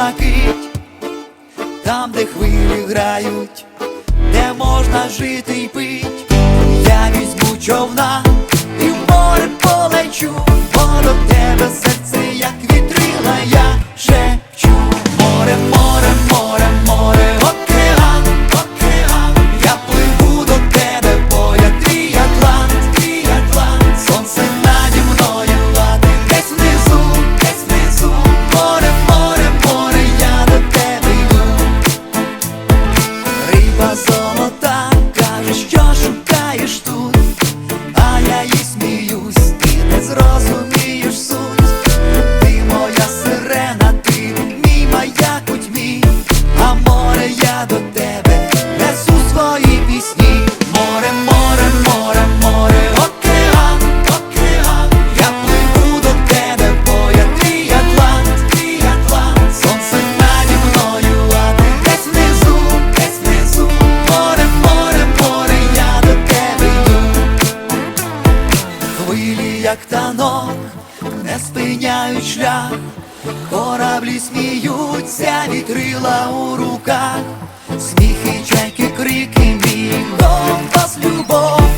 блакить, там, де хвилі грають, де можна жити й пить, я візьму човна. як танок, не спиняють шлях, кораблі сміються, вітрила у руках, сміхи, чайки, крики, мій дом любов.